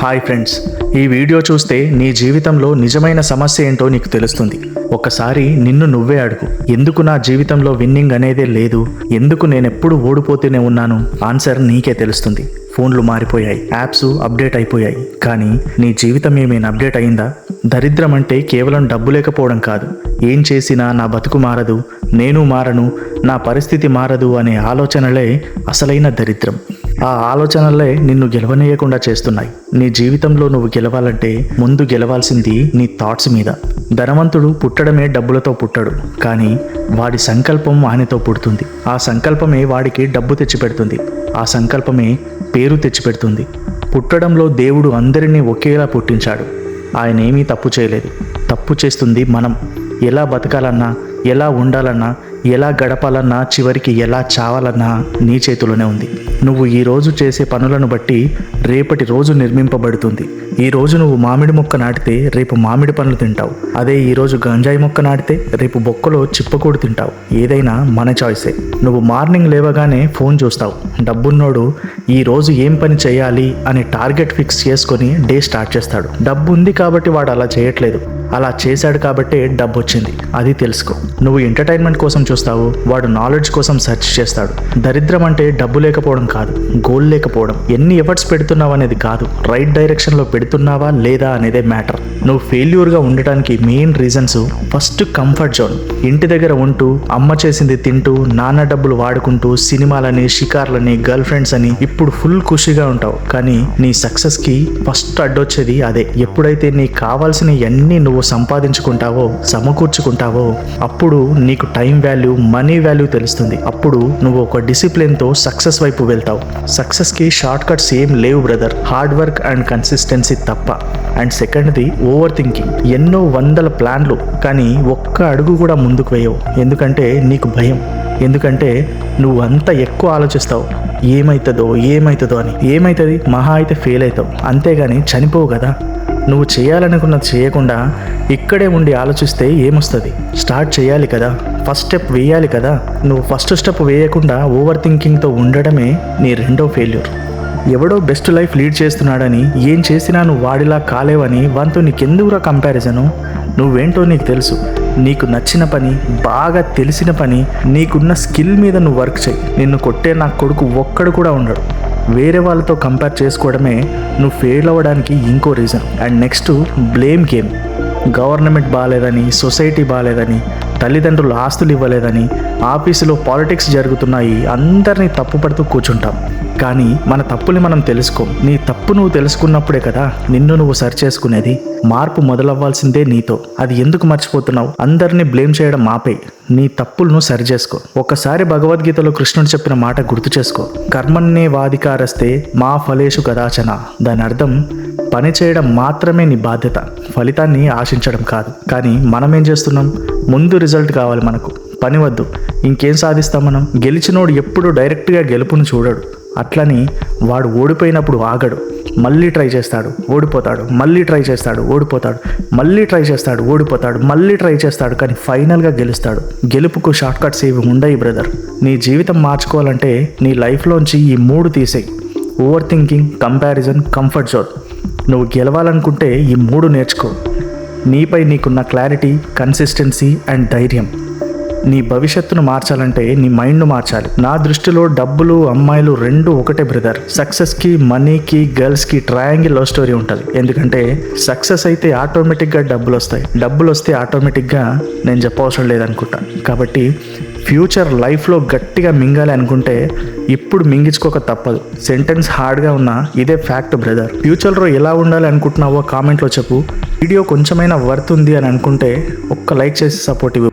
Hi friends ఈ video చూస్తే నీ జీవితంలో నిజమైన సమస్య ఏంటో నీకు తెలుస్తుంది. ఒకసారి నిన్ను నువ్వే అడుగు. ఎందుకు నా జీవితంలో విన్నింగ్ అనేదే లేదు? ఎందుకు నేనెప్పుడు ఓడిపోతూనే ఉన్నాను? ఆన్సర్ నీకే తెలుస్తుంది. ఫోన్లు మారిపోయాయి యాప్స్ అప్డేట్ అయిపోయాయి. కానీ నీ జీవితం ఏమైనా అప్డేట్ అయిందా? దరిద్రం అంటే కేవలం డబ్బు లేకపోవడం కాదు. ఏం చేసినా నా బతుకు మారదు నేను మారను నా పరిస్థితి మారదు అనే ఆలోచనలే అసలైన దరిద్రం. ఆ ఆలోచనలే నిన్ను గెలవనీయకుండా చేస్తున్నాయి. నీ జీవితంలో నువ్వు గెలవాలంటే ముందు గెలవాల్సింది నీ థాట్స్ మీద. ధనవంతుడు పుట్టడమే డబ్బులతో పుట్టడు కానీ వాడి సంకల్పం ఆయనతో పుడుతుంది. ఆ సంకల్పమే వాడికి డబ్బు తెచ్చిపెడుతుంది. ఆ సంకల్పమే పేరు తెచ్చిపెడుతుంది. పుట్టడంలో దేవుడు అందరినీ ఒకేలా పుట్టించాడు. ఆయన ఏమీ తప్పు చేయలేదు. తప్పు చేస్తుంది మనం. ఎలా బతకాలన్నా ఎలా ఉండాలన్నా ఎలా గడపాలన్నా చివరికి ఎలా చావాలన్నా నీ చేతిలోనే ఉంది. నువ్వు ఈ రోజు చేసే పనులను బట్టి రేపటి రోజు నిర్మింపబడుతుంది. ఈ రోజు నువ్వు మామిడి మొక్క నాటితే రేపు మామిడి పండ్లు తింటావు. అదే ఈ రోజు గంజాయి మొక్క నాటితే రేపు బొక్కలో చిప్పకూడు తింటావు. ఏదైనా మన చాయిసే. నువ్వు మార్నింగ్ లేవగానే ఫోన్ చూస్తావు. డబ్బున్నోడు ఈ రోజు ఏం పని చేయాలి అని టార్గెట్ ఫిక్స్ చేసుకొని డే స్టార్ట్ చేస్తాడు. డబ్బు ఉంది కాబట్టి వాడు అలా చేయట్లేదు. అలా చేశాడు కాబట్టే డబ్బు వచ్చింది అది తెలుసుకో. నువ్వు ఎంటర్టైన్మెంట్ కోసం చూస్తావు వాడు నాలెడ్జ్ కోసం సెర్చ్ చేస్తాడు. దరిద్రం అంటే డబ్బు లేకపోవడం కాదు గోల్ లేకపోవడం. ఎన్ని ఎఫర్ట్స్ పెడుతున్నావు అనేది కాదు రైట్ డైరెక్షన్లో పెడుతున్నావా లేదా అనేదే మ్యాటర్. నువ్వు ఫెయిల్యూర్గా ఉండటానికి main reasons first comfort zone. ఇంటి దగ్గర ఉంటూ అమ్మ చేసింది తింటూ నాన్న డబ్బులు వాడుకుంటూ సినిమాలని షికార్లని గర్ల్ ఫ్రెండ్స్ అని ఇప్పుడు ఫుల్ ఖుషిగా ఉంటావు. కానీ నీ సక్సెస్కి ఫస్ట్ అడ్డొచ్చేది అదే. ఎప్పుడైతే నీకు కావాల్సిన అన్ని నువ్వు నువ్వు సంపాదించుకుంటావో సమకూర్చుకుంటావో అప్పుడు నీకు టైం వాల్యూ మనీ వాల్యూ తెలుస్తుంది. అప్పుడు నువ్వు ఒక డిసిప్లిన్తో సక్సెస్ వైపు వెళ్తావు. సక్సెస్కి షార్ట్ కట్స్ ఏం లేవు brother. Hard work and consistency తప్ప. అండ్ సెకండ్ది ఓవర్ థింకింగ్. ఎన్నో వందల ప్లాన్లు కానీ ఒక్క అడుగు కూడా ముందుకు వేయవు. ఎందుకంటే నీకు భయం. ఎందుకంటే నువ్వు అంత ఎక్కువ ఆలోచిస్తావు. ఏమవుతుందో ఏమవుతుందో అని. ఏమవుతుంది మహా అయితే ఫెయిల్ అవుతావు. అంతేగాని చనిపోవు కదా. నువ్వు చేయాలనుకున్నది చేయకుండా ఇక్కడే ఉండి ఆలోచిస్తే ఏమొస్తుంది? స్టార్ట్ చేయాలి కదా. ఫస్ట్ స్టెప్ వేయాలి కదా. నువ్వు ఫస్ట్ స్టెప్ వేయకుండా ఓవర్ థింకింగ్తో ఉండడమే నీ రెండో ఫెయిల్యూర్. ఎవడో బెస్ట్ లైఫ్ లీడ్ చేస్తున్నాడని ఏం చేసినా నువ్వు వాడిలా కాలేవని వాంతో నీకెందుకురా కంపారిజను? నువ్వేంటో నీకు తెలుసు. నీకు నచ్చిన పని బాగా తెలిసిన పని నీకున్న స్కిల్ మీద నువ్వు వర్క్ చేయి. నిన్ను కొట్టే నా కొడుకు ఒక్కడు కూడా ఉండడు. వేరే వాళ్ళతో కంపేర్ చేసుకోవడమే నువ్వు ఫెయిల్ అవ్వడానికి ఇంకో reason and next blame game government బాగాలేదని సొసైటీ బాగాలేదని తల్లిదండ్రులు ఆస్తులు ఇవ్వలేదని ఆఫీసులో పాలిటిక్స్ జరుగుతున్నాయి అందరినీ తప్పుపడుతూ కూర్చుంటాం. కానీ మన తప్పుని మనం తెలుసుకోం. నీ తప్పు నువ్వు తెలుసుకున్నప్పుడే కదా నిన్ను నువ్వు సరి చేసుకునేది మార్పు మొదలవ్వాల్సిందే నీతో. అది ఎందుకు మర్చిపోతున్నావు? అందరినీ బ్లేమ్ చేయడం ఆపే. నీ తప్పులను సరి చేసుకో ఒకసారి భగవద్గీతలో కృష్ణుడు చెప్పిన మాట గుర్తు చేసుకో. కర్మన్నే వాధికారస్తే మా ఫలేషు కదాచన. దాని అర్థం పని చేయడం మాత్రమే నీ బాధ్యత. ఫలితాన్ని ఆశించడం కాదు. కానీ మనం ఏం చేస్తున్నాం? ముందు రిజల్ట్ కావాలి మనకు. పని వద్దు. ఇంకేం సాధిస్తాం మనం? గెలిచినోడు ఎప్పుడు డైరెక్ట్గా గెలుపును చూడడు. అట్లని వాడు ఓడిపోయినప్పుడు ఆగడు. మళ్ళీ ట్రై చేస్తాడు ఓడిపోతాడు మళ్ళీ ట్రై చేస్తాడు ఓడిపోతాడు మళ్ళీ ట్రై చేస్తాడు ఓడిపోతాడు మళ్ళీ ట్రై చేస్తాడు కానీ ఫైనల్గా గెలుస్తాడు. గెలుపుకు షార్ట్ కట్స్ ఏవి ఉండయి బ్రదర్. నీ జీవితం మార్చుకోవాలంటే నీ లైఫ్లోంచి ఈ మూడు తీసేయి. Over thinking comparison comfort zone. నువ్వు గెలవాలనుకుంటే ఈ మూడు నేర్చుకో. నీపై నీకున్న క్లారిటీ కన్సిస్టెన్సీ అండ్ ధైర్యం. నీ భవిష్యత్తును మార్చాలంటే నీ మైండ్ను మార్చాలి. నా దృష్టిలో డబ్బులు అమ్మాయిలు రెండు ఒకటే బ్రదర్ సక్సెస్కి మనీకి గర్ల్స్కి ట్రయాంగిల్ లవ్ స్టోరీ ఉంటుంది. ఎందుకంటే సక్సెస్ అయితే ఆటోమేటిక్గా డబ్బులు వస్తాయి డబ్బులు వస్తే ఆటోమేటిక్గా నేను చెప్పవసరం లేదనుకుంటాను కాబట్టి ఫ్యూచర్ లైఫ్లో గట్టిగా మింగాలి అనుకుంటే ఇప్పుడు మింగించుకోక తప్పదు. సెంటెన్స్ హార్డ్గా ఉన్నా ఇదే ఫ్యాక్ట్ బ్రదర్. ఫ్యూచర్లో ఎలా ఉండాలి అనుకుంటున్నావో కామెంట్లో చెప్పు. వీడియో కొంచెమైనా వర్త్ ఉంది అని అనుకుంటే ఒక్క లైక్ చేసి సపోర్ట్ ఇవ్వు.